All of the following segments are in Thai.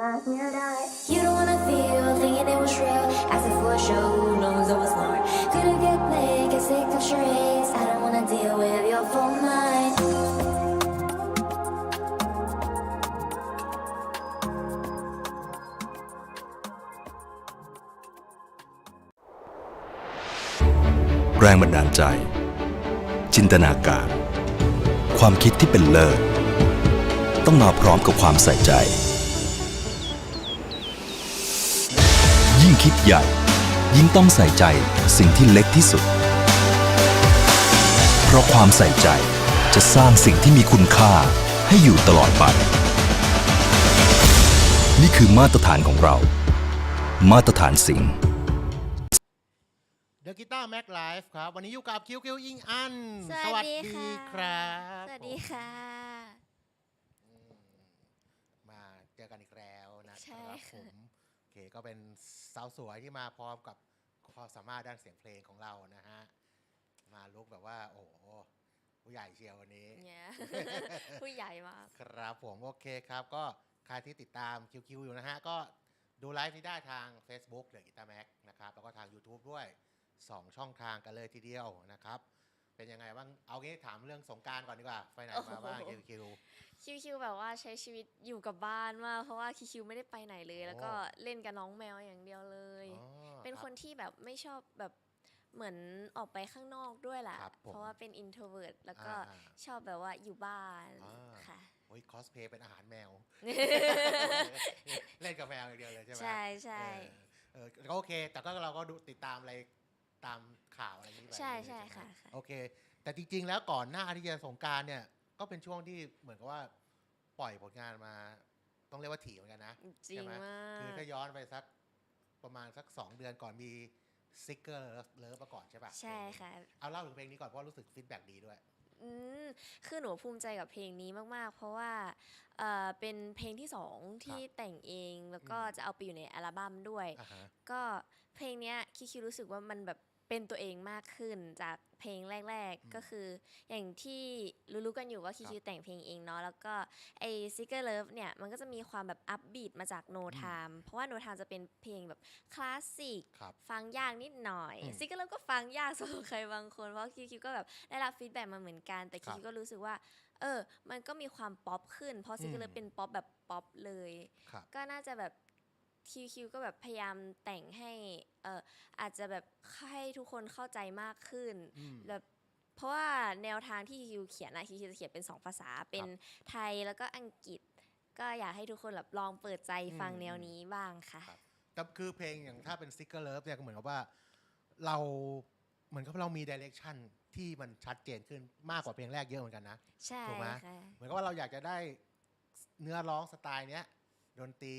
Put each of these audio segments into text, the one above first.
must you die. You don't wanna feel, thinking it was real. Acting for a show, knows I was smart. Couldn't get played, get sick of charades. I don't wanna deal with your full mind. แรงบันดาลใจ จินตนาการ ความคิดที่เป็นเลิศ ต้องมาพร้อมกับความใส่ใจ คิดใหญ่ ยิ่งต้องใส่ใจสิ่งที่เล็กที่สุด เพราะความใส่ใจจะสร้างสิ่งที่มีคุณค่าให้อยู่ตลอดไป นี่คือมาตรฐานของเรา มาตรฐานสิงห์เดอะกีตาร์แม็กไลฟ์ครับ วันนี้อยู่กับคิวคิวอิงอันสวัสดีค่ะครับ สวัสดีค่ะ มาเจอกันอีกแล้วนะใช่ครับค่ะผมโอเค ก็เป็นสาวสวยที่มาพร้อมกับความสามารถด้านเสียงเพลงของเรานะฮะ มาลุกแบบว่า โอ้โหผู้ใหญ่เชียววันนี้ เนี่ยผู้ใหญ่มากครับผมโอเคครับ ก็ใครที่ติดตามคิวคิวอยู่นะฮะ ก็ดูไลฟ์นี้ได้ทาง Facebook เดอะกีตาร์แม็กนะครับ แล้วก็ทาง YouTube ด้วย 2 ช่องทางกันเลยทีเดียวนะครับ เป็นยังไงบ้างเอางี้ถามเรื่องสงกรารก่อนดีกว่าไปไหนมาบ้างโอ้คิวโหคิวคิวคิวแบบว่าใช้ชีวิตอยู่กับบ้านมากเพราะว่าคิวคิวไม่ได้ไปไหนเลย แล้วก็โอ้เล่นกับน้องแมวอย่างเดียวเลยอ๋อเป็นรับคนที่แบบไม่ชอบแบบเหมือนออกไปข้างนอกด้วยแหละครับผมเพราะว่าเป็น introvert แล้วก็อ่าชอบแบบว่าอยู่บ้านอ่าค่ะโอ้ยคอสเพย์เป็นอาหารแมว เล่นกับแมวอย่างเดียวเลยใช่ไหมใช่ใช่เออเออก็โอเค แต่ก็เราก็ดูติดตามอะไร ตามข่าวอะไรอย่างนี้ไปใช่เรื่อยๆใช่ไหมค่ะค่ะ โอเค แต่จริง ๆ แล้วก่อนหน้าที่จะสงกรารเนี่ย ก็เป็นช่วงที่เหมือนกับว่าปล่อยผลงานมา ต้องเรียกว่าถี่เหมือนกันนะจริงใช่ไหมมาก คือถ้าย้อนไปสักประมาณสักสองเดือนก่อนมีซิกเกอร์เลิฟมาก่อนใช่ปะใช่ค่ะ เอาเล่าถึงเพลงนี้ก่อนเพราะรู้สึกฟีดแบ็กดีด้วย อืมคือหนูภูมิใจกับเพลงนี้มาก ๆ เพราะว่าเอ่อเป็นเพลงที่สองที่แต่งเองแล้วก็อืม จะเอาไปอยู่ในอัลบั้มด้วย อ่าฮะ ก็เพลงเนี้ยคิคิวรู้สึกว่ามันแบบ เป็นตัวเองมากขึ้นจากเพลงแรกอืมๆก็คือ อย่างที่รู้ๆกันอยู่ว่าคิครับคิวแต่งเพลงเองเนาะแล้วก็ไอซิกเกอร์เลิฟเนี่ยมันก็จะมีความแบบอัพบีทมาจากโนอืมไทม์เพราะว่าโนไทม์จะเป็นเพลงแบบคลาสสิกครับฟังยากนิดหน่อยอืมซิกเกอร์เลิฟก็ฟังยากสำหรับใครบางคนเพราะคิวคิวก็แบบได้รับฟีดแบ็กมาเหมือนกัน แต่ครัคิบวคิวก็รู้สึกว่าเออ มันก็มีความป๊อปขึ้น เพราะซิกเกอร์เลิฟอืมเป็นป๊อปแบบป๊อปเลยครับก็น่าจะแบบ คิวคิวก็แบบพยายามแต่งให้เอออาจจะแบบให้ทุกคนเข้าใจมากขึ้นอืมแบบเพราะว่าแนวทางที่คิวเขียนอะคิวคิวจะเขียนเป็นสองภาษาเป็นไทยแล้วก็อังกฤษ ก็อยากให้ทุกคนแบบลองเปิดใจฟังอืมแนวนี้บ้างค่ะครับแต่คือเพลงอย่างถ้าเป็นซิกเกอร์เลิฟเนี่ยก็เหมือนกับว่าเราเหมือนกับเรามีดิเรกชันที่มันชัดเจนขึ้นมากกว่าเพลงแรกเยอะเหมือนกันนะใช่ถูกไหมค่ะเหมือนกับว่าเราอยากจะได้เนื้อร้องสไตล์เนี้ยดนตรี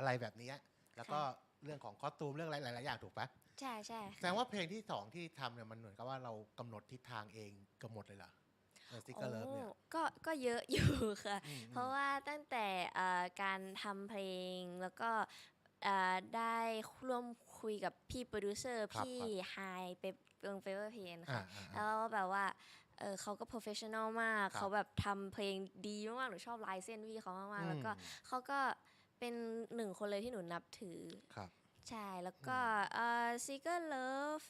อะไรแบบเนี้ยแล้วก็เรื่องของคอสตูมเรื่องอะไรหลายๆอย่างถูกปะใช่ใช่แสดงว่าเพลงที่สองที่ทำเนี่ยมันเหมือนกับว่าเรากำหนดทิศทางเองกำหนดเลยเหรอซิกเกอร์เลิฟเนี่ยโอ้ก็ก็เยอะอยู่ค่ะอืมเพราะว่าตั้งแต่เอ่อการทำเพลงแล้วก็เอ่อได้ร่วมคุยกับพี่โปรดิวเซอร์ครับพี่ครับไฮเปเปิงเฟเวอร์เพนอ่าค่ะอ่าแล้วแบบว่าเออเขาก็โปรเฟชชั่นอลมากครับเขาแบบทำเพลงดีมากๆหนูชอบลายเส้นพี่เขามากๆ แล้วก็อืมเขาก็ เป็นหนึ่งคนเลยที่หนูนับถือ ครับ ใช่ แล้วก็เอ่อ Secret Love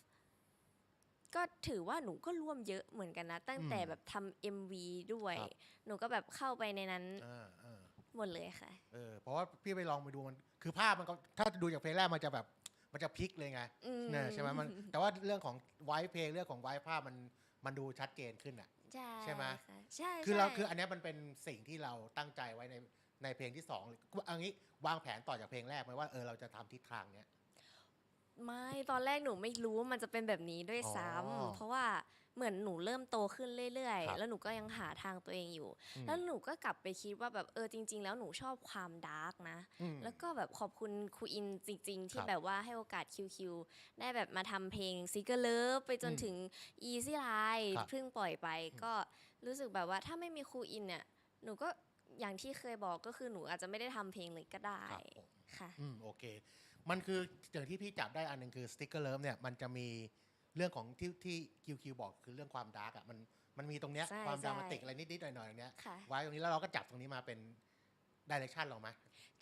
ก็ถือว่าหนูก็ร่วมเยอะเหมือนกันนะ ตั้งแต่อืมแบบทำ MV ด้วย ครับ หนูก็แบบเข้าไปในนั้นอ่าอ่าหมดเลยค่ะ เออเพราะว่าพี่ไปลองไปดูมัน คือภาพมันก็ถ้าดูจากเพลงแรกมันจะแบบมันจะพลิกเลยไงอืม เนี่ยใช่ไหมมันแต่ว่าเรื่องของไวท์เพลงเรื่องของไวท์ภาพมันมันดูชัดเจนขึ้นอะ ใช่ใช่ไหม ค่ะใช่คือเราใช่ คืออันเนี้ยมันเป็นสิ่งที่เราตั้งใจไว้ใน ในเพลงที่สองเอันนี้วางแผนต่อจากเพลงแรกไหมว่าเออเราจะทำทิศทางเนี้ยไม่ตอนแรกหนูไม่รู้ว่ามันจะเป็นแบบนี้ด้วยอ๋อซ้ำเพราะว่าเหมือนหนูเริ่มโตขึ้นเรื่อยครับๆแล้วหนูก็ยังหาทางตัวเองอยู่อืมแล้วหนูก็กลับไปคิดว่าแบบเออจริง ๆ แล้วหนูชอบความดาร์กนะอืมแล้วก็แบบขอบคุณครูอินจริง ๆ ที่ครับแบบว่าให้โอกาสคิวคิวได้แบบมาทำเพลง s ิ c เกอร์เลิฟไปจนอืมถึง Easy Line ครับเพิ่งปล่อยไปอืมก็รู้สึกแบบว่าถ้าไม่มีครูอินเนี่ยหนูก็ อย่างที่เคยบอกก็คือหนูอาจจะไม่ได้ทำเพลงเลยก็ได้ครับผม ค่ะ อืมโอเค มันคืออย่างที่พี่จับได้อันหนึ่งคือสติ๊กเกอร์เลิฟเนี่ยมันจะมีเรื่องของที่ที่คิวคิวบอกคือเรื่องความดาร์กอะมันมันมีตรงเนี้ยใช่ความใช่ดรามาติกอะไรนิดๆหน่อยๆอย่างเนี้ยค่ะ ไว้ตรงนี้แล้วเราก็จับตรงนี้มาเป็นดิเรกชันเราไหม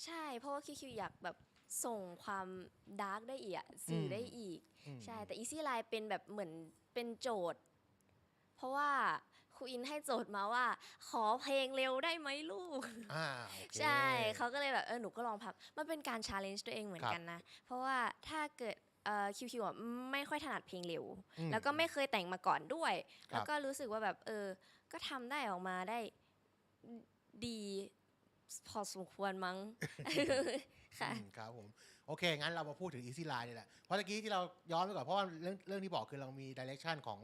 ใช่ เพราะว่าคิวคิวอยากแบบส่งความดาร์กได้อีกอะสื่ออมได้อีก อืม ใช่ แต่ Easy Line เป็นแบบเหมือนเป็นโจทย์ เพราะว่า ครูอินให้โจทย์มาว่า ขอเพลงเร็วได้ไหมลูก อ่าโอเค ใช่เขาก็เลยแบบเออหนูก็ลองพับมันเป็นการชาเลนจ์ตัวเองเหมือนครับกันนะ เพราะว่าถ้าเกิดเอ่อคิวคิวอะไม่ค่อยถนัดเพลงเร็ว อืมแล้วก็ไม่เคยแต่งมาก่อนด้วย ครับ แล้วก็รู้สึกว่าแบบเออ ก็ทำได้ออกมาได้ดีพอสมควรมั้ง ค่ะ อืมครับผมโอเค งั้นเรามาพูดถึง Easy Line นี่แหละเพราะตะกี้ที่เราย้อนไปก่อนเพราะว่าเรื่องเรื่องที่บอกคือเรามีดิเรกชันของ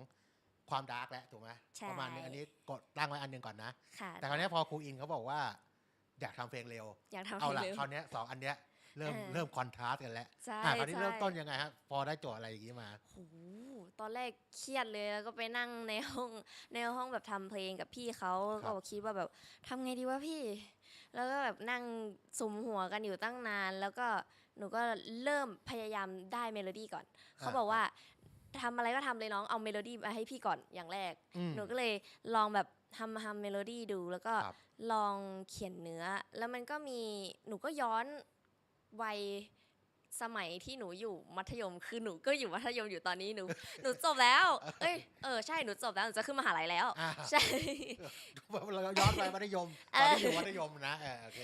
ความดาร์กแล้วถูกไหมใช่ ประมาณนึงอันนี้กดตั้งไว้อันหนึ่งก่อนนะ ค่ะ แต่คราวนี้พอครูอินเขาบอกว่า อยากทำเพลงเร็ว อยากทำเพเอาลงละเร็ว คราวเนี้ยสองอันเนี้ยเริ่มเออเริ่มคอนทราสต์กันแล้วใช่อะคราวนี้ใช่ เริ่มต้นยังไงครับพอได้โจทย์อะไรอย่างงี้มาโอ้โหตอนแรกเครียดเลยแล้วก็ไปนั่งในห้องในห้องแบบทำเพลงกับพี่เขาครับก็คิดว่าแบบทำไงดีวะพี่ แล้วก็แบบนั่งสุมหัวกันอยู่ตั้งนาน แล้วก็หนูก็เริ่มพยายามได้เมโลดี้ก่อน เขาบอกว่า ทำอะไรก็ทำเลยน้องเอาเมโลดี้มาให้พี่ก่อนอย่างแรกอืมหนูก็เลยลองแบบทำทำเมโลดี้ดู แล้วก็ครับลองเขียนเนื้อ แล้วมันก็มีหนูก็ย้อนวัยสมัยที่หนูอยู่มัธยมคือหนูก็อยู่มัธยมอยู่ตอนนี้หนูหนูจบแล้ว เอ้ยเออใช่หนูจบแล้วหนูจะขึ้นมหาลัยแล้วอ่าใช่เราย้อนไปมัธยมตอนที่อยู่มัธยมนะเออโอเค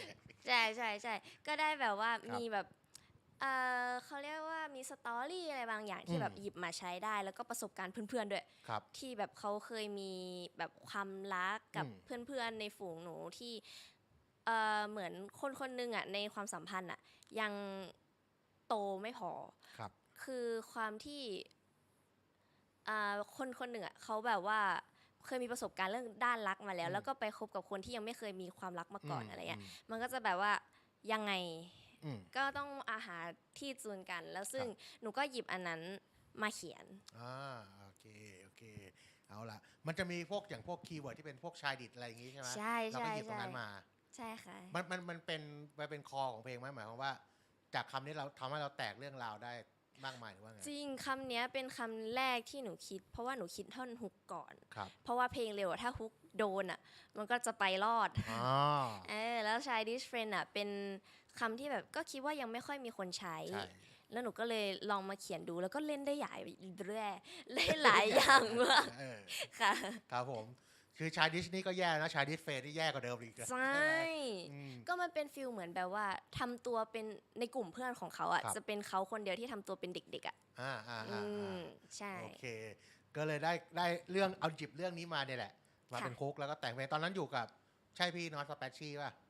ใช่ใช่ใช่ก็ได้แบบว่าครับมีแบบ เออเขาเรียกว่ามีสตอรี่อะไรบางอย่างที่อืมแบบหยิบมาใช้ได้ แล้วก็ประสบการณ์เพื่อนๆด้วย ครับที่แบบเขาเคยมีแบบความรักกับอืมเพื่อนๆในฝูงหนูที่เออเหมือนคนคนหนึ่งอะในความสัมพันธ์อะยังโตไม่พอ ครับ คือความที่อ่าคนคนหนึ่งอะเขาแบบว่าเคยมีประสบการณ์เรื่องด้านรักมาแล้วอืมแล้วก็ไปคบกับคนที่ยังไม่เคยมีความรักมาก่อนมอะไรเงี้ยมมันก็จะแบบว่ายังไงอืม ก็ต้องอาหารที่จูนกัน แล้วซึ่งหนูก็หยิบอันนั้นมาเขียนอ่าโอเคโอเค เอาละมันจะมีพวกอย่างพวกคีย์เวิร์ดที่เป็นพวกชายดิดอะไรอย่างงี้ใช่ไหมใช่เราใช่ก็หยิบตรงใช่นั้นมา ใช่ค่ะมันมันมันเป็นมันเป็นคอของเพลงไหมหมายความว่า จากคำนี้เราทำให้เราแตกเรื่องราวได้มากมายหรือว่าไงจริงคำเนี้ยเป็นคำแรกที่หนูคิด เพราะว่าหนูคิดท่อนฮุกก่อนครับเพราะว่าเพลงเร็วอะถ้าฮุกโดนอะมันก็จะไปรอดอ๋อเออแล้วชายดิสเฟรนอะเป็น คำที่แบบก็คิดว่ายังไม่ค่อยมีคนใช้ใช่แล้วหนูก็เลยลองมาเขียนดูแล้วก็เล่นได้ใหญ่เรื่อยเล่นหลายอย่างมากเออค่ะครับผมคือชายดิสนี่ก็แย่นะชายดิสเฟรนี่แย่กว่าเดิมอีกนะใช่อืมก็มันเป็นฟิลเหมือนแบบว่าทำตัวเป็นในกลุ่มเพื่อนของเขาอะครับจะเป็นเขาคนเดียวที่ทำตัวเป็นเด็ก ๆ อะอ่าอ่าอือ่าอ่ามใช่โอเค ก็เลยได้ได้เรื่องเอาจิบเรื่องนี้มาเนี่ยแหละ มาค่ะเป็นคุกแล้วก็แต่งเพลงตอนนั้นอยู่กับ ใช่พี่นอตสเปชชี่ป่ะหรื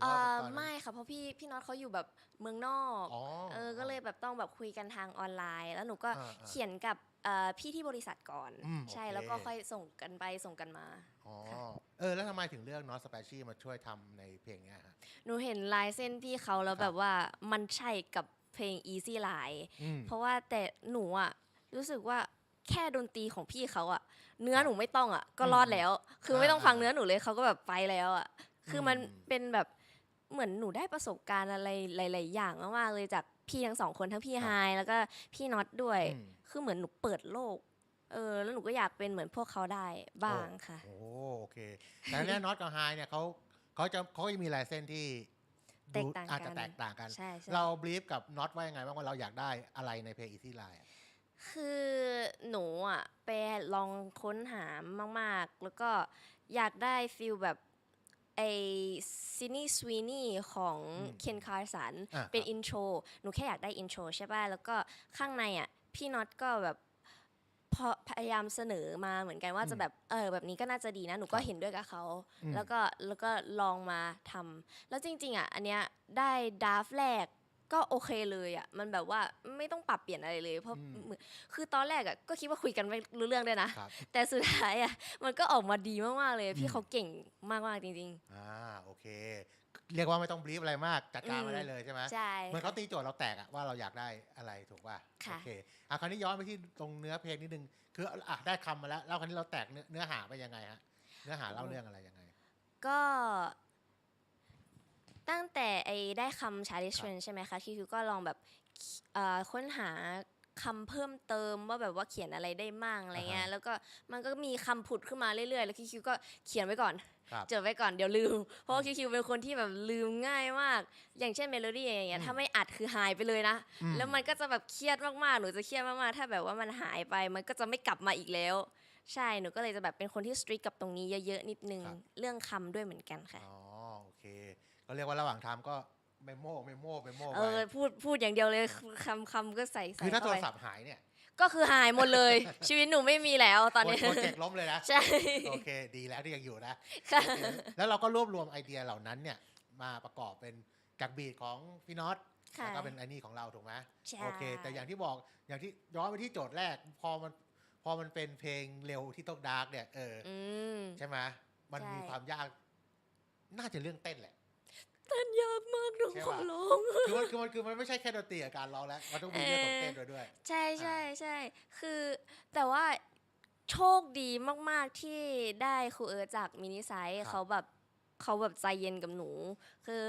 เอว่าอตนนั้น ไม่ค่ะเพราะพี่พี่น็อตเขาอยู่แบบเมืองนอกอ๋อเออก็เลยแบบต้องแบบคุยกันทางออนไลน์ แล้วหนูก็อ่าอ่าเขียนกับเอ่อพี่ที่บริษัทก่อน อืมใช่โอเค แล้วก็ค่อยส่งกันไปส่งกันมา อ๋อค่ะเออแล้วทำไมถึงเลือกนอตสเปชชี่มาช่วยทำในเพลงเนี้ยฮะ หนูเห็นลายเส้นพี่เขาแล้วครับ แบบว่ามันใช่กับเพลง Easy Line อืม เพราะว่าแต่หนูอะรู้สึกว่าแค่ดนตรีของพี่เขาอะเนื้อหนูไม่ต้องอะก็รอดแล้ว คือไม่ต้องอ่าฟังเนื้อหนูเลยเขาก็แบบไปแล้วอะคือมันอืมเป็นแบบ เหมือนหนูได้ประสบการณ์อะไรหลาย ๆ อย่างมากๆเลยจากพี่ทั้งสองคนทั้งพี่ครับไฮแล้วก็พี่น็อตด้วย อืม คือเหมือนหนูเปิดโลก เออ แล้วหนูก็อยากเป็นเหมือนพวกเขาได้บ้างค่ะ โอ้โอเค แต่เนี่ยน็อตกับไฮเนี่ยเขาเขาจะเขาก็จะมีลายเส้นที่แตกต่างอาจจะกันแตกต่างกัน ใช่ใช่ เราบลีฟกับน็อตว่ายังไงบ้างว่าเราอยากได้อะไรในเพลง Easy Line อะคือหนูอะไปลองค้นหามาก ๆ แล้วก็อยากได้ฟิลแบบ ไอซินี่สวีนี่ของอืมเคนคาร์สันอะ เป็นครับอินโทรหนูแค่อยากได้อินโทรใช่ป่ะ แล้วก็ข้างในอะพี่น็อตก็แบบพอพยายามเสนอมาเหมือนกันว่าอืมจะแบบเออแบบนี้ก็น่าจะดีนะ หนูก็ครับเห็นด้วยกับเขาอืมแล้วก็แล้วก็ลองมาทำแล้วจริง ๆอะอันเนี้ยได้ดราฟแรก ก็โอเคเลยอะมันแบบว่าไม่ต้องปรับเปลี่ยนอะไรเลย เพราะอืมเหมือนคือตอนแรกอะก็คิดว่าคุยกันไม่รู้เรื่องด้วยนะครับแต่สุดท้ายอะมันก็ออกมาดีมากๆเลยอืพี่มเขาเก่งมากๆจริงอ่าโอเค เรียกว่าไม่ต้องบลีฟอะไรมากจัดการอืมมาได้เลยใช่ไหมๆใช่เหมือนเขาตีโจทย์เราแตกอะว่าเราอยากได้อะไรถูกป่ะค่ะโอเคอะคราวนี้ย้อนไปที่ตรงเนื้อเพลงนิดนึงคืออะได้คำมาแล้วแล้วคราวนี้เราแตกเนื้อเนื้อหาไปยังไงฮะเนื้อหาเล่าเรื่องอะไรยังไง ก็ตั้งแต่ ไอ้ได้คำชาลิชครับเนใช่ไหมคะคิวก็ลองแบบเอ่อค้นหาคำเพิ่มเติมว่าแบบว่าเขียนอะไรได้มั่งอะไรเงี้ยอ่าฮะแล้วก็มันก็มีคำผุดขึ้นมาเรื่อยๆ แล้วคิวก็เขียนไว้ก่อนครับจดไว้ก่อนเดี๋ยวลืม เพราะว่าคิวเป็นคนที่แบบลืมง่ายมาก อย่างเช่นเมโลดี้อย่างเงี้ยอืมถ้าไม่อัดคือหายไปเลยนะอืมแล้วมันก็จะแบบเครียดมากๆหนูจะเครียดมากๆถ้าแบบว่ามันหายไปมันก็จะไม่กลับมาอีกแล้วใช่หนูก็เลยจะแบบเป็นคนที่สตรีกกับตรงนี้เยอะๆนิดนึงครับเรื่องคำด้วยเหมือนกันค่ะอ๋อโอเค ก็เรียกว่าระหว่างทำก็เมโมเมโมเมโมเออพูดพูดอย่างเดียวเลยคำคำก็ใส่ใส่คือถ้าโทเข้ารไปศัพท์หายเนี่ย ก็คือหายหมดเลย ชีวิตหนูไม่มีแล้วตอนนี้โปรเจกต์ล้มเลยนะใช่โอเค ดีแล้วที่ยังอยู่นะค่ะโอเคแล้วเราก็รวบรวมไอเดียเหล่านั้นเนี่ยมาประกอบเป็นจากบีทของพี่น็อตค่ะแล้วก็เป็นไอ้นี่ของเราถูกไหมใช่โอเค แต่อย่างที่บอกอย่างที่ย้อนไปที่โจทย์แรก พอมันพอมันเป็นเพลงเร็วที่ต้องดาร์กเนี่ยเออออืมใช่ไหมมันใช่มีความยาก น่าจะเรื่องเต้นแหละ เต้นยากมากหนูใช่ขอปะร้องคือมันคือมันคือมันไม่ใช่แค่ดนตรีกับการร้องแล้วมันต้องมีเรื่องของเต้นด้วยด้วย ใช่ใช่ใช่คือแต่ว่าโชคดีมาก ๆ ที่ได้ครูเอิร์ธจากมินิไซส์ครับเขาแบบเขาแบบใจเย็นกับหนู คือ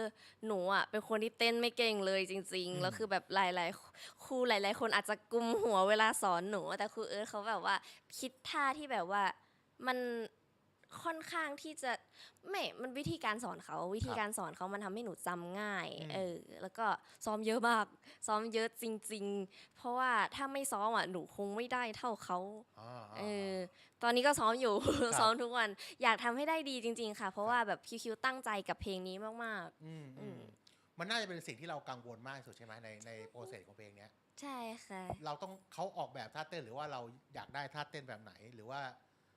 หนูอะเป็นคนที่เต้นไม่เก่งเลยจริง ๆ แล้วคือแบบหลายๆครูหลาย ๆ คนอาจจะกุมหัวเวลาสอนหนู แต่ครูเอิร์ธเขาแบบว่าคิดท่าที่แบบว่ามัน ค่อนข้างที่จะไม่มันวิธีการสอนเขาวิธีการสอนเขามันทำให้หนูจำง่ายอืมเออแล้วก็ซ้อมเยอะมากซ้อมเยอะจริง ๆ เพราะว่าถ้าไม่ซ้อมอะหนูคงไม่ได้เท่าเขาอ๋ออ๋อเออ๋ออตอนนี้ก็ซ้อมอยู่ครับซ้อมทุกวัน อยากทำให้ได้ดีจริง ๆ ค่ะ เพราะว่าแบบคิวคิวตั้งใจกับเพลงนี้มากอืมอือืมมมันน่าจะเป็นสิ่งที่เรากังวลมากที่สุดใช่ไหมในในโปรเซสของเพลงเนี้ยๆใช่ค่ะ เราต้องเขาออกแบบท่าเต้นหรือว่าเราอยากได้ท่าเต้นแบบไหนหรือว่า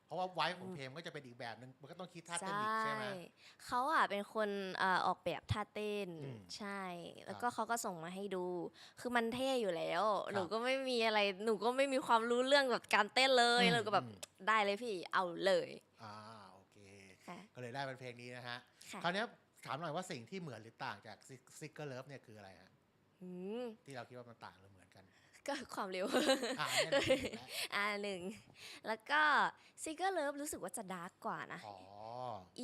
เพราะว่าไว้ของเพลงมันก็จะเป็นอีกแบบนึงมันก็ต้องคิดท่าเต้นอีกใช่ไหมเขาอะเป็นคนเอ่อออกแบบท่าเต้นอืมใช่ แล้วก็เขาก็ส่งมาให้ดู คือมันเท่อยู่แล้ว หนูก็ไม่มีอะไรหนูก็ไม่มีความรู้เรื่องแบบการเต้นเลยอืมหนูก็แบบอืมได้เลยพี่เอาเลยอ่าโอเคค่ะก็เลยได้เป็นเพลงนี้นะฮะค่ะคราวเนี้ยถามหน่อยว่าสิ่งที่เหมือนหรือต่างจากซิกเกอร์เลิฟเนี่ยคืออะไรฮะอืมที่เราคิดว่ามันต่างหรือเหมือน กันก็ความเร็วอ่าเนี่ยเราเห็นแล้วอ่าหนึ่งแล้วก็ซิกเกอร์เลิฟรู้สึกว่าจะดาร์กกว่านะ อ๋อ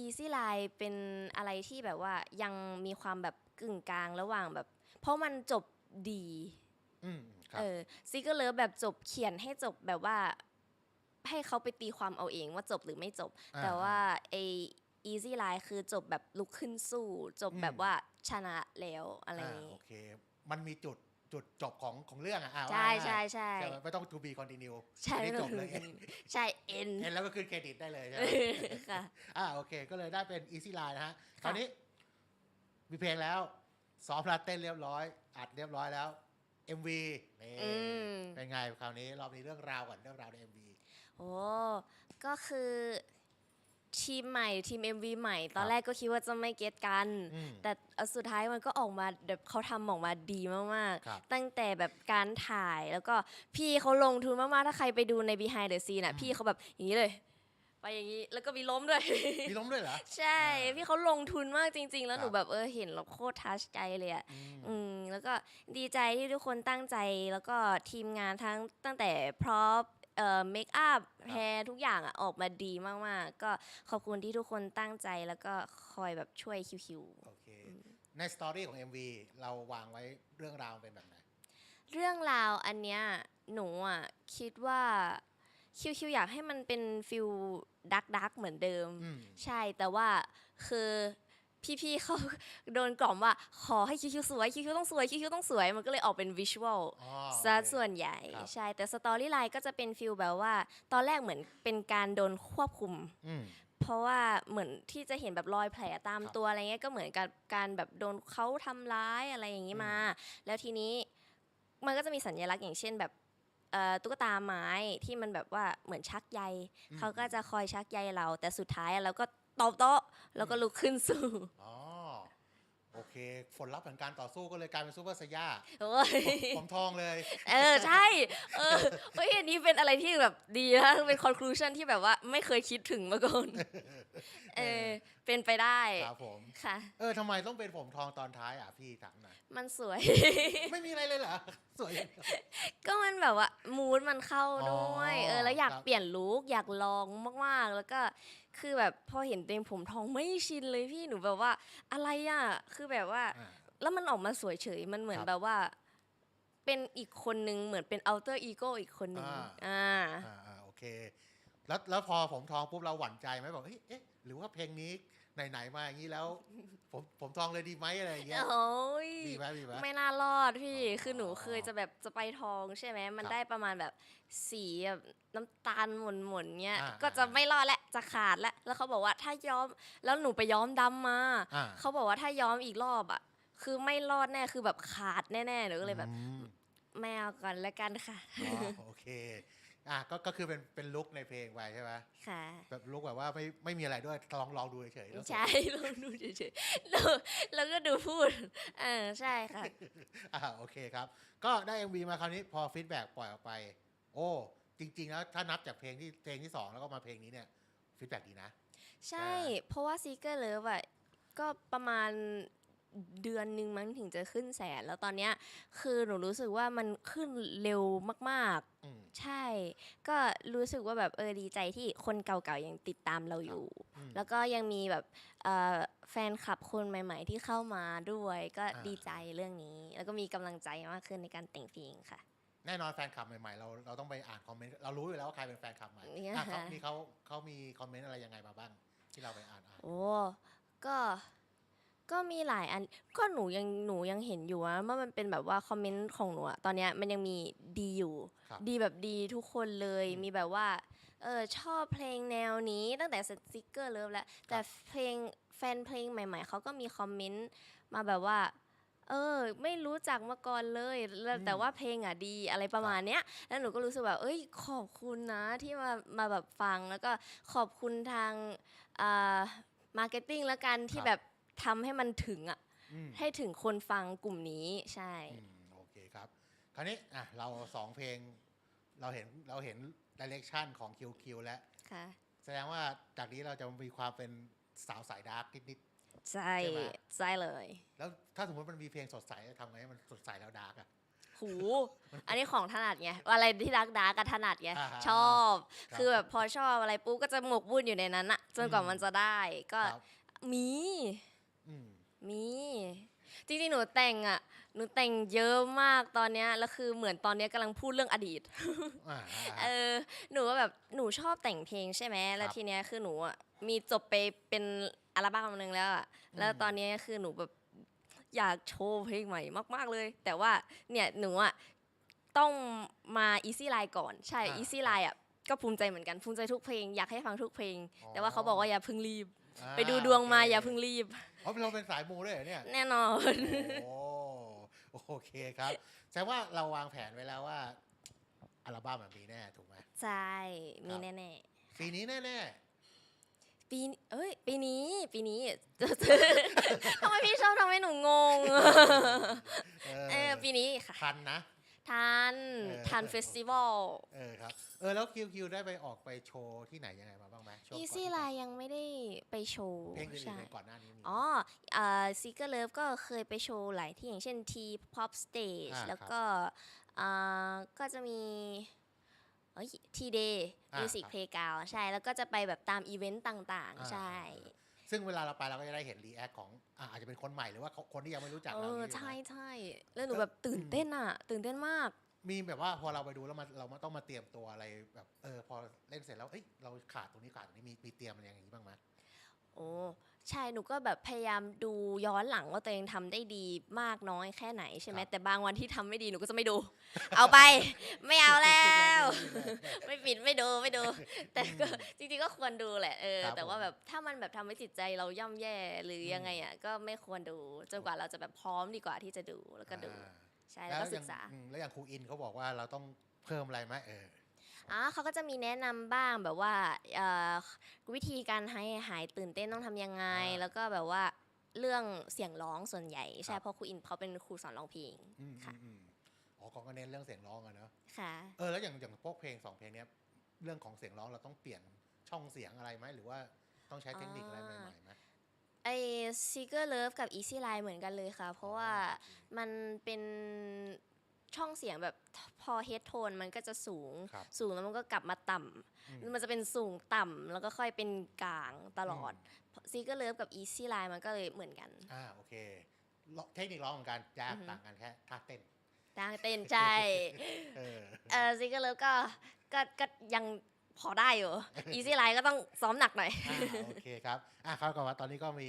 Easy Line เป็นอะไรที่แบบว่ายังมีความแบบกึ่งกลางระหว่างแบบ เพราะมันจบดีอืมครับ เออซิกเกอร์เลิฟแบบจบเขียนให้จบแบบว่า ให้เขาไปตีความเอาเองว่าจบหรือไม่จบ อ่าแต่ว่าไอ Easy Line คือจบแบบลุกขึ้นสู้ จบอืม แบบว่าชนะแล้วอะไรอย่างอ่านี้โอเค มันมีจุด จุดจบของของเรื่องอะอ่าใช่ว่าใช่ง่ายใช่ๆใช่ไหมไม่ต้อง to be continue ใช่อันนี้จบเลยใช่เอ็นเห็นแล้วก็ขึ้นเครดิตได้เลยใช่ไหมค่ะอ่าโอเค ก็เลยได้เป็น easy line นะฮะค่ะคราวนี้ มีเพลงแล้วซ้อมรัดเต้นเรียบร้อย อัดเรียบร้อยแล้ว MV นี่อืมเป็นไงคราวนี้รอบนี้เรื่องราวก่อนเรื่องราวใน MV โอ้ก็คือ ทีมใหม่ทีม MV ใหม่ ตอครันบแรกก็คิดว่าจะไม่เก็ตกัน อืมแต่เอาสุดท้ายมันก็ออกมาแบบเขาทำออกมาดีมากครับ ๆ ตั้งแต่แบบการถ่ายแล้วก็พี่เขาลงทุนมากๆ ถ้าใครไปดูใน behind the scene อะอืมพี่เขาแบบอย่างนี้เลย ไปอย่างนี้แล้วก็มีล้มด้วย มีล้มด้วยเหรอ ใช่อ่าพี่เขาลงทุนมากจริง ๆ แล้วหนูครับ แบบเออเห็นแล้วโคตรทัชใจเลยอะ อืมอืมแล้วก็ดีใจที่ทุกคนตั้งใจแล้วก็ทีมงานทั้งตั้งแต่พร็อพ เอ่อเมคอัพแฮร์ทุกอย่างอะออกมาดีมากๆ ก็ขอบคุณที่ทุกคนตั้งใจแล้วก็คอยแบบช่วยคิวโอเคในสตอรี่ของ MV เราวางไว้เรื่องราวเป็นแบบไหน ๆเรื่องราวอันเนี้ยหนูอะคิดว่าคิวๆอยากให้มันเป็นฟิลดักดักเหมือนเดิม อืม ใช่แต่ว่าคือ พี่ๆเขาโดนกล่อมว่าขอให้คิวๆสวยคิวๆต้องสวยคิวๆต้องสวย มันก็เลยออกเป็นวิชวลอ๋อซะโอเคส่วนใหญ่ ครับ ใช่ แต่สตอรี่ไลน์ก็จะเป็นฟิลแบบว่า ตอนแรกเหมือนเป็นการโดนควบคุม อืม เพราะว่าเหมือนที่จะเห็นแบบรอยแผลตามครับตัวอะไรเงี้ยก็เหมือนกับการแบบโดนเขาทำร้ายอะไรอย่างนี้มา แล้วทีนี้มันก็จะมีสัญลักษณ์อย่างเช่นแบบเอ่อตุ๊กตาไม้ที่มันแบบว่าเหมือนชักใยอืม เขาก็จะคอยชักใยเรา แต่สุดท้ายอะเราก็ ตอบโต๊ะแล้วก็ลุกขึ้นสู้อ๋อโอเคผลลัพธ์ของการต่อสู้ก็เลยกลายเป็นซูเปอร์ไซย่าโอ้ยผมทองเลย เออใช่ เออเฮ้ยอันนี้เป็นอะไรที่แบบดีนะเป็น conclusion ที่แบบว่าไม่เคยคิดถึงมาก่อน เออเป็นไปได้ครับผมค่ะ เออทำไมต้องเป็นผมทองตอนท้ายอะพี่ถามหน่อย มันสวย ไม่มีอะไรเลยเหรอ สวยอย่างเดียว ก็มันแบบว่ามูดมันเข้าด้วย อ๋อเออแล้วอยากครับ เปลี่ยนลุคอยากลองมากๆ แล้วก็คือแบบพอเห็นเต็มผมทองไม่ชินเลยพี่หนูแบบว่าอะไรอะคือแบบว่า อ่า แล้วมันออกมาสวยเฉยมันเหมือนครับแบบว่า เป็นอีกคนนึงเหมือนเป็น outer ego อีกคนนึงอ่า อ่า อ่าอ่าโอเค แล้วแล้วพอผมทองปุ๊บเราหวั่นใจไหมบอกเฮ้ยเอ๊ะ หรือว่าเพลงนี้ไหนๆมาอย่างนี้แล้ว ผมผมทองเลยดีไหมอะไรอย่างเงี้ยโอ้ยดีไหมดีไหมไม่น่ารอดพี่อ๋อคือหนูเคยจะแบบจะไปทองใช่ไหมมันครับได้ประมาณแบบสีแบบน้ำตาลหม่นหม่นๆเงี้ยอ่าก็จะอ่าไม่รอดและจะขาดแล้วแล้วเขาบอกว่าถ้าย้อมแล้วหนูไปย้อมดำมาอ่าเขาบอกว่าถ้าย้อมอีกรอบอะคือไม่รอดแน่คือแบบขาดแน่ๆหนูก็เลยแบบอืมไม่เอาก่อนละกันค่ะอ๋อโอเค อะก็ก็คือเป็นเป็นลุกในเพลงไปใช่ไหมค่ะแบบลุกแบบว่าไม่ไม่มีอะไรด้วยลองลองดูเฉยๆแล้วใช่ลองดูเฉยๆแล้วแล้วก็ดูพูดเออใช่ค่ะอ่าโอเคครับ ก็ได้ MV มาคราวนี้พอฟีดแบ็กปล่อยออกไป โอ้จริง ๆ แล้วถ้านับจากเพลงที่เพลงที่สองแล้วก็มาเพลงนี้เนี่ยฟีดแบ็กดีนะ ใช่ เพราะว่าซีเกอร์เลิฟอะก็ประมาณ เดือนหนึ่งมั้งถึงจะขึ้นแสน แล้วตอนเนี้ยคือหนูรู้สึกว่ามันขึ้นเร็วมากอืมๆใช่ ก็รู้สึกว่าแบบเออดีใจที่คนเก่าๆยังติดตามเราอยู่อืมแล้วก็ยังมีแบบเอ่อแฟนคลับคนใหม่ ๆ ที่เข้ามาด้วยก็อ่าดีใจเรื่องนี้ แล้วก็มีกำลังใจมากขึ้นในการแต่งเพลงค่ะ แน่นอนแฟนคลับใหม่ๆเราเราต้องไปอ่านคอมเมนต์เรารู้อยู่แล้วว่าใครเป็นแฟนคลับใหม่เนี่ยอะเขามีเขาเขามีคอมเมนต์อะไรยังไงมาบ้าง ที่เราไปอ่านอ่านโอ้ก็ ก็มีหลายอันก็หนูยังหนูยังเห็นอยู่ว่าว่ามันเป็นแบบว่าคอมเมนต์ของหนูอะตอนเนี้ยมันยังมีดีอยู่ ครับดีแบบดีทุกคนเลยอืมมีแบบว่าเออชอบเพลงแนวนี้ตั้งแต่สติกเกอร์เลิฟแล้วแต่เพลงแฟนเพลงใหม่ ๆเขาก็มีคอมเมนต์มาแบบว่า เออ ไม่รู้จักมาก่อนเลยแล้วแต่ว่าเพลงอะดีอะไรประมาณเนี้ย แล้วหนูก็รู้สึกแบบเอ้ย ขอบคุณนะที่มามาแบบฟังแล้วก็ขอบคุณทางอ่ามาร์เก็ตติ้งแล้วกันที่ครับ แบบ ทำให้มันถึงอะอืมให้ถึงคนฟังกลุ่มนี้ใช่ อืมโอเคครับ คราวนี้อะเราสองเพลง เราเห็นเราเห็นดิเรกชันของ QQ แล้ว ค่ะ แสดงว่าจากนี้เราจะมีความเป็นสาวสายดาร์กนิด ใช่ใช่ไหม ใช่เลย ๆ แล้วถ้าสมมติมันมีเพลงสดใสทำไงให้มันสดใสแล้วดาร์กอะ หู อันนี้ของถนัดไง อะไรที่รักดาร์กก็ถนัดไง อ่าฮะชอบ ครับคือแบบพอชอบอะไรปุ๊บก็จะหมกบุ่นอยู่ในนั้นอะจนกว่าอืม มันจะได้ ก็ครับ มีอื มมี จริงๆ หนูแต่งอะ หนูแต่งเยอะมากตอนเนี้ย แล้วคือเหมือนตอนเนี้ยกำลังพูดเรื่องอดีต อ่า เออ หนูก็แบบ หนูชอบแต่งเพลงใช่ไหม แล้วครับทีเนี้ยคือหนูอะ มีจบไปเป็นอัลบั้มหนึงแล้วอะ แล้วอืมตอนเนี้ยคือหนูแบบอยากโชว์เพลงใหม่มาก ๆเลย แต่ว่าเนี่ยหนูอะต้องมา Easy Line ก่อน ใช่ อ่า Easy Line อะ ก็ภูมิใจเหมือนกัน ภูมิใจทุกเพลง อยากให้ฟังทุกเพลง แต่ว่าเขาบอกว่าอย่าเพิ่งรีบอ่าไปดูดวงมาโคอย่าเพิ่งรีบ เพราะเราเป็นสายมูด้วยเหรอเนี่ย แน่นอน โอ้โอเคครับแสดงว่าเราวางแผนไว้แล้วว่า อัลบั้มแบบนี้แน่ถูกไหม ใช่ มีครับแน่ปีนี้แน่ๆ ปี เอ้ย ปีนี้ ปีนี้ ทำไมพี่ชอบทำให้หนูงง ๆเอเออปีนี้ค่ะ ทันนะ ทัน เออทันเฟสติวัล เออครับ เออแล้วคิวคิวได้ไปออกไปโชว์ที่ไหนยังไงมาบ้างไหม ช่วงอีก่อนซี่ไลน์ยังไม่ได้ไปโชว์เพลงอื่นใช่ๆในก่อนหน้านี้มี อ๋ออ่าซีเกอร์เลิฟก็เคยไปโชว์หลายที่อย่างเช่นทีพ็อปสเตจอ่าแล้วก็อ่าก็จะมีเอ้ยทีเดย์อ่ามิวสิกครับ เพลย์กาวใช่แล้วก็จะไปแบบตามอีเวนต์ต่างอ่าๆใช่ ซึ่งเวลาเราไปเราก็จะได้เห็นรีแอคของอะอาจจะเป็นคนใหม่หรือว่าคนที่ยังไม่รู้จักเอเราอ นี่ใช่นะใช่แล้วหนูแล้วแบบตื่นเต้นอะ ตื่นเต้นมาก มีแบบว่าพอเราไปดูแล้วมันเรามาต้องมาเตรียมตัวอะไรแบบเออพอเล่นเสร็จแล้วเอ้ยเราขาดตรงนี้ขาดตรงนี้มีมีเตรียมอะไรอย่างนี้บ้างไหมโอ้ใช่หนูก็แบบพยายามดูย้อนหลังว่าตัวเองทำได้ดีมากน้อยแค่ไหนใช่ไหมครับแต่บางวันที่ทำไม่ดีหนูก็จะไม่ดู เอาไป ไม่เอาแล้ว ไม่ปิดไม่ดูไม่ดู แต่ก็จริงๆก็ควรดูแหละเออครับแต่ว่าผมแบบถ้ามันแบบทำให้จิตใจเราย่ำแย่หรือยังไงอะก็ไม่ควรดูจนกว่าเราจะแบบพร้อมดีกว่าที่จะดูแล้วก็ดูอ่า ใช่แล้วก็ศึกษาอย่งอืมแล้วอย่างครูอินเขาบอกว่าเราต้องเพิ่มอะไรไหมเอออ๋อเขาก็จะมีแนะนำบ้างแบบว่าเอ่อวิธีการให้หายตื่นเต้นต้องทำยังไงอ่าแล้วก็แบบว่าเรื่องเสียงร้องส่วนใหญ่ครัใช่บเพราะครูอินเขาเป็นครูสอนร้องเพลงอืมค่ะอืมอืมอ๋อเขาก็เน้นเรื่องเสียงร้องอะเนอะค่ะเออแล้วอย่างอย่างพวกเพลงสองเพลงเนี้ยเรื่องของเสียงร้องเราต้องเปลี่ยนช่องเสียงอะไรไหมหรือว่าต้องใช้เทคนิคอะไรใหม่ๆไหม ไอ Seeker Love กับ Easy Line เหมือนกันเลยค่ะ เพราะว่ามันเป็นช่องเสียงแบบพอเฮดโทนมันก็จะสูงครับสูงแล้วมันก็กลับมาต่อืมำมันจะเป็นสูงต่ำแล้วก็ค่อยเป็นกลางตลอด Seeker Love กับ Easy Line มันก็เลยเหมือนกันอ่าโอเคร้องเทคนิคร้องเหมือนกันยากอือฮึต่างกันแค่ท่าเต้นต่างเต้นใจ เออ เออ Seeker Love ก็ก็ก็ยัง พอได้อยู่ Easy Line ก็ต้องซ้อมหนักหน่อย อ่าโอเคครับอะเขากับว่าตอนนี้ก็มี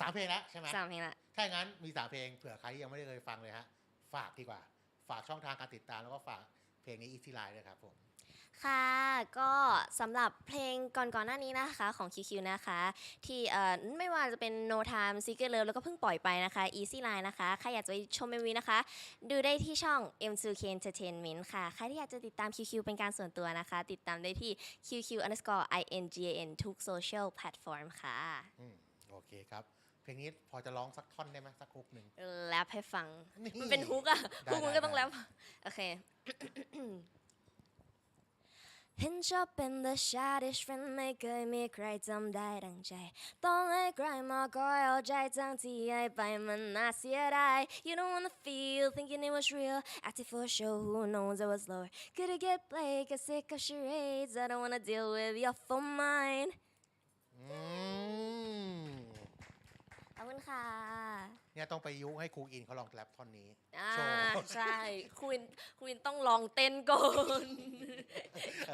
สามเพลงแล้วใช่ไหมสามเพลงละ ถ้าอย่างนั้นมีสามเพลงเผื่อใครที่ยังไม่ได้เคยฟังเลยฮะ ฝากดีกว่า ฝากช่องทางการติดตามแล้วก็ฝากเพลงนี้อีซี่ไลน์ด้วยครับผม ค่ะก็สำหรับเพลงก่อนๆหน้านี้นะคะของ QQ นะคะ ที่เอ่อไม่ว่าจะเป็น No Time Secret Love แล้วก็เพิ่งปล่อยไปนะคะ Easy Line นะคะใครอยากจะไปชม MV นะคะ ดูได้ที่ช่อง M2K Entertainment ค่ะ ใครที่อยากจะติดตาม QQ เป็นการส่วนตัวนะคะ ติดตามได้ที่ QQ underscore INGAN ทุกโซเชียลแพลตฟอร์มค่ะ อืมโอเคครับ เพลงนี้พอจะร้องสักท่อนได้ไหมสักฮุกหนึ่ง แรปให้ฟัง นี่มันเป็นฮุกอะได้ฮุกมันได้ก็ต้องได้ แรปโอเค Hinge up in the shadish friend ไม่เคยมีใครจำได้ดังใจต้องให้ใครมาคอยเอาใจทั้งที่ให้ไปมันน่าเสียดาย You don't wanna feel thinking it was real acting for show who knows I was lower could it get played get sick of charades I don't wanna deal with your full mind อืมขอบคุณค่ะ เนี่ยต้องไปยุให้ครูอินเขาลองแรปท่อนนี้อ่าโชว์ ใช่คุณคุณต้องลองเต้นก่อน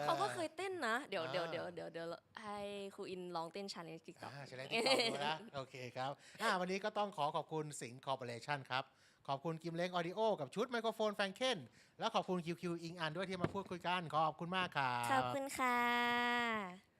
เขาก็เคยเต้นนะ เดี๋ยวเดี๋ยวเดี๋ยวเดี๋ยวเดี๋ยวให้ครูอินลองเต้นชาเลนจ์ติ๊กต็อก อ่าใช่แล้วที่ตอบดูนะ โอเคครับอ่าวันนี้ก็ต้องขอขอบคุณสิงห์คอร์ปอเรชั่นครับ ขอบคุณกิมเล้งออดิโอกับชุดไมโครโฟนแฟงเคนแล้วขอบคุณคิวคิวอิงอันด้วยที่มาพูดคุยกัน ขอบคุณมากครับ ขอบคุณค่ะ